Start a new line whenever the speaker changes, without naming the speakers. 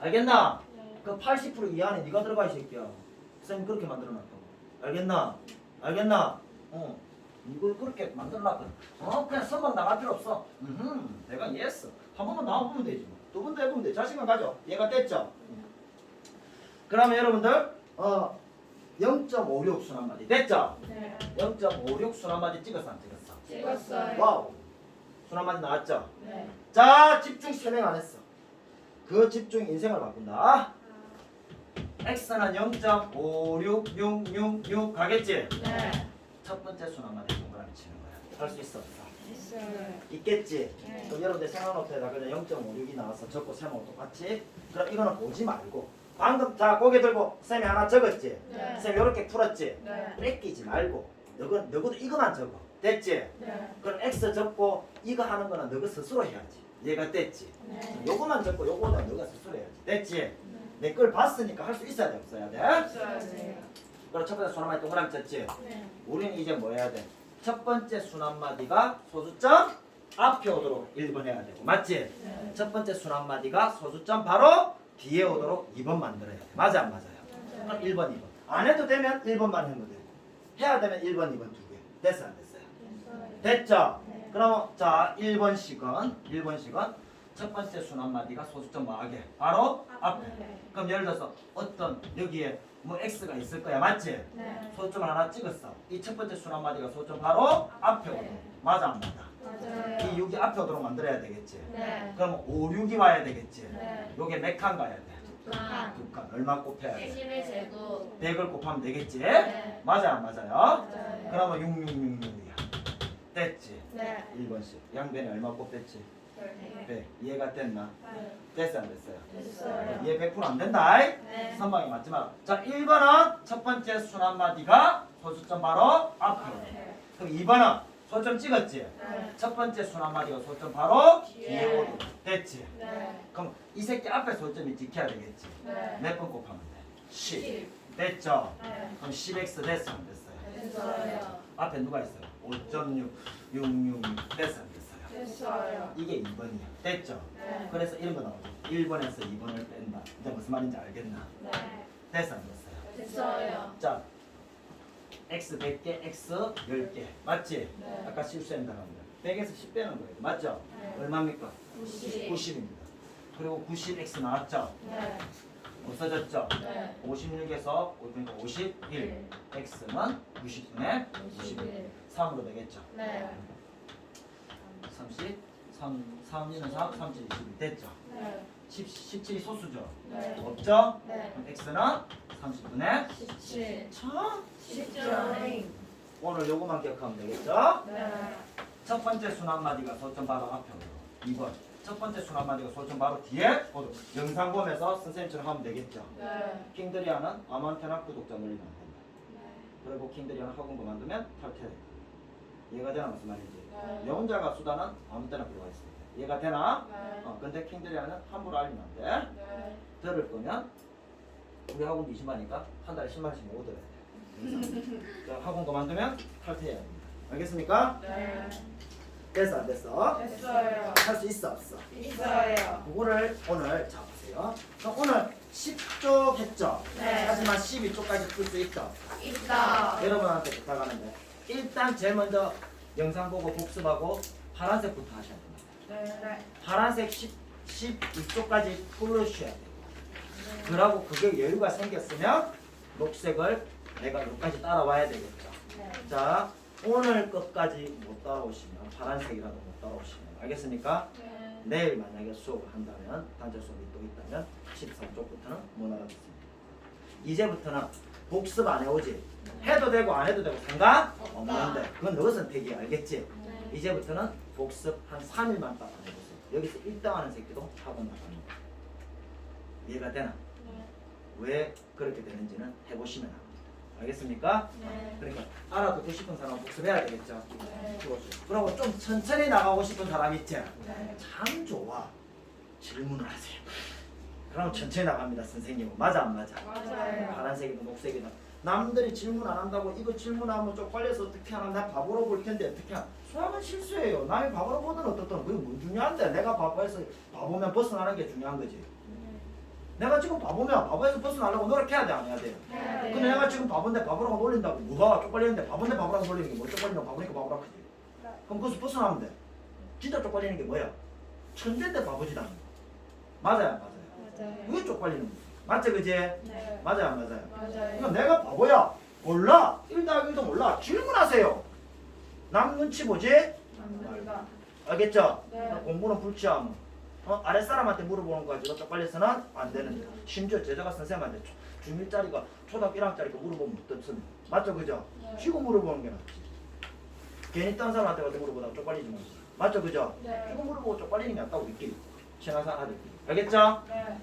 알겠나?
네.
그80% 이하는 네가 들어가 이 새끼야. 쌤 그렇게 만들어놨다고. 알겠나? 알겠나? 어. 이걸 그렇게 만들어놨거든. 어 그냥 선방 나갈 필요 없어. 음, 내가 이해했어. 한 번만 나와보면 되지. 뭐. 두 번도 해보면 돼. 자신감 가져. 얘가 됐죠? 그러면 여러분들 어 0.56 순환마디 됐죠?
네.
0.56 순환마디 찍었어 안 찍었어?
찍었어요.
와우. 순환마디 나왔죠?
네.
자 집중 설명 안 했어. 그 집중 인생을 바꾼다. x는 0.56666 가겠지?
네.
첫 번째 순환마디 동그라미 치는 거야. 할 수 있어 없어? 있겠지?
네.
그럼 여러분들 생활노트에다 그냥 0.56이 나와서 적고 셈하고 똑같이 그럼 이거는 보지 말고 방금 자 고개 들고 쌤이 하나 적었지?
네.
쌤 이렇게 풀었지?
네.
뺏기지 말고 너거 너도 이거만 적어 됐지?
네.
그럼 x 적고 이거 하는 거는 너가 스스로 해야지 얘가 됐지?
네.
요거만 적고 요거는 너가 스스로 해야지 됐지? 내 걸 봤으니까 할 수 있어야 돼 없어야 돼? 그럼 첫 번째 순환마디 동그라미 쳤지?
네.
우리는 이제 뭐 해야 돼? 첫 번째 순환마디가 소수점 앞에 오도록 1번 해야 되고 맞지?
네.
첫 번째 순환마디가 소수점 바로 뒤에 오도록 2번 만들어야 돼 맞아 안 맞아요? 그럼 1번 2번 안 해도 되면 1번만 하면 되고 해야 되면 1번 2번 두 개 됐어 안 됐어요? 됐죠? 그럼 자 1번 식은 1번 식은 첫 번째 순한 마디가 소수점 뭐하게 바로 앞에 그럼 예를 들어서 어떤 여기에 뭐 x가 있을 거야 맞지?
네.
소점을 하나 찍었어 이 첫 번째 순한 마디가 소점 바로 앞에 오도록 맞아 안 맞아?
맞아요.
이 6이 앞에 오도록 만들어야 되겠지?
네.
그럼 5, 6이 와야 되겠지?
네.
요게 몇 칸 가야 돼?
아,
두 칸 얼마 곱해야 돼?
10의 제곱
100을 곱하면 되겠지?
네.
맞아 안 맞아요?
맞아요.
그러면 6, 6, 6, 6 뺐지.
네.
1번씩. 양변이 얼마 곱뺐지?
네.
네. 이해가 됐나?
네.
됐어 안 됐어요?
됐어요.
아, 이해 100%안 된다.
네.
선방이 맞지 마. 자, 1번은 첫 번째 순한 마디가 소수점 바로 앞으로.
네.
그럼 2번은 소점 찍었지?
네.
첫 번째 순한 마디가 소점 바로
뒤에
네. 오고 됐지?
네.
그럼 이 새끼 앞에 소점이 찍혀야 되겠지?
네.
몇 번 곱하면 돼? 10.
10.
됐죠?
네.
그럼 10x 됐어 안 됐어요?
됐어요.
앞에 누가 있어요? 5.6 666 됐어 안 됐어요?
됐어요.
이게 2번이야 됐죠?
네.
그래서 이런 거 나오죠 1번에서 2번을 뺀다 이제 무슨 말인지 알겠나?
네.
됐어 안 됐어요?
됐어요.
자 x 100개 x 10개 맞지?
네.
아까 실수했다 합니다 100에서 10 빼는 거예요 맞죠?
네.
얼마입니까?
90.
90입니다 그리고 90x 나왔죠?
네.
없어졌죠?
네.
56에서 그러니까 51 x는 90분의 51 3으로 되겠죠?
네.
30 3 3, 2는 3, 3, 7, 21 됐죠?
네.
10, 17이 소수죠?
네.
없죠?
네.
그럼 x는 30분의
17.
참
10점.
오늘 요거만 기억하면 되겠죠?
네.
첫 번째 순환마디가 소점 바로 앞에 오고 2번 첫 번째 순환마디가 소점 바로 뒤에 오도 영상 보면서 선생님처럼 하면 되겠죠?
네.
킹드리아는 아무한테나 구독자 늘리면 안 된다
네.
그리고 킹드리아는 학원 그만두면 탈퇴 이해가 되나 무슨 말인지
네.
내 혼자 가 수단은 아무 때나 필요가 있습니다 이해가 되나?
네.
어, 근데 킹드리아는 함부로 알리면 안 돼
네.
들을 거면 우리 학원도 20만이니까 한 달에 10만 원씩 내고 들어야 돼 그래서 학원 그만두면 탈퇴해야 됩니다 알겠습니까?
네.
됐어 안 됐어?
됐어요.
할 수 있어 없어?
있어요.
그거를 오늘 잡으세요 그럼 오늘 10쪽 했죠?
네.
하지만 12쪽까지 풀 수 있죠?
있다.
여러분한테 부탁하는데 일단 제일 먼저 영상 보고 복습하고 파란색부터 하셔야 됩니다
네.
파란색 10, 12쪽까지 풀으셔야 돼요 그러고 그게 여유가 생겼으면 녹색을 내가 여기까지 따라와야 되겠죠
네.
자 오늘 것까지 못 따라오시면 파란색이라도 못 따라오시면 알겠습니까?
네.
내일 만약에 수업을 한다면 단체 수업이 또 있다면 13쪽부터는 못 알아듣습니다 이제부터는 복습 안 해오지 해도 되고 안 해도 되고 상관 없는데 그건 너 선택이 알겠지?
네.
이제부터는 복습 한 3일만 딱 안 해보세요 여기서 1등 하는 새끼도 학원 나가는 거야 이해가 되나?
네.
왜 그렇게 되는지는 해보시면 합니다 알겠습니까?
네.
그러니까 알아듣고 싶은 사람은 복습해야 되겠죠
네.
그렇죠. 그리고 좀 천천히 나가고 싶은 사람 있지?
네.
참 좋아. 질문을 하세요. 그럼 천천히 나갑니다, 선생님은. 맞아, 안 맞아?
맞아요.
파란색이든 녹색이든. 남들이 질문 안 한다고 이거 질문하면 쪽팔려서 어떻게 하나 나 바보로 볼 텐데 어떻게 하나 수학은 실수예요 남이 바보로 보든 어떻든 그게 뭐 중요한데 내가 바보해서 바보면 벗어나는 게 중요한 거지 내가 지금 바보면 바보에서 벗어나려고 노력해야 돼 안 해야 돼?
네.
근데 내가 지금 바본데 바보라고 놀린다고 뭐가 쪽팔리는데 바본데 바보라고 놀리는 게뭐 쪽팔리는 거 바보니까 바보라 크지 그럼 거기서 벗어나면 돼 진짜 쪽팔리는 게 뭐야? 천재인데 바보지다 맞아요 안 맞아요
맞아요.
그게 쪽팔리는 거지 맞지 그지?
네.
맞아요 안 맞아요?
맞아요.
그러니까 내가 바보야 몰라 1 더하기 1도 몰라 질문하세요 남 눈치 보지?
맞습니다.
알겠죠?
네.
공부는 불치하면 어? 아랫사람한테 물어보는 거 가지고 쪽팔려서는 안 되는데 심지어 제자가 선생님한테 초- 중1짜리가 초등학교 1학짜리가 물어보면 못듣습니다 맞죠 그죠?
네.
쉬고 물어보는 게 낫지 괜히 딴 사람한테 가서 물어보다가 쪽팔리지 말고 맞죠 그죠?
네.
쉬고 물어보고 쪽팔리는 게 낫다고 우리끼리 생각하는 알겠죠?
네.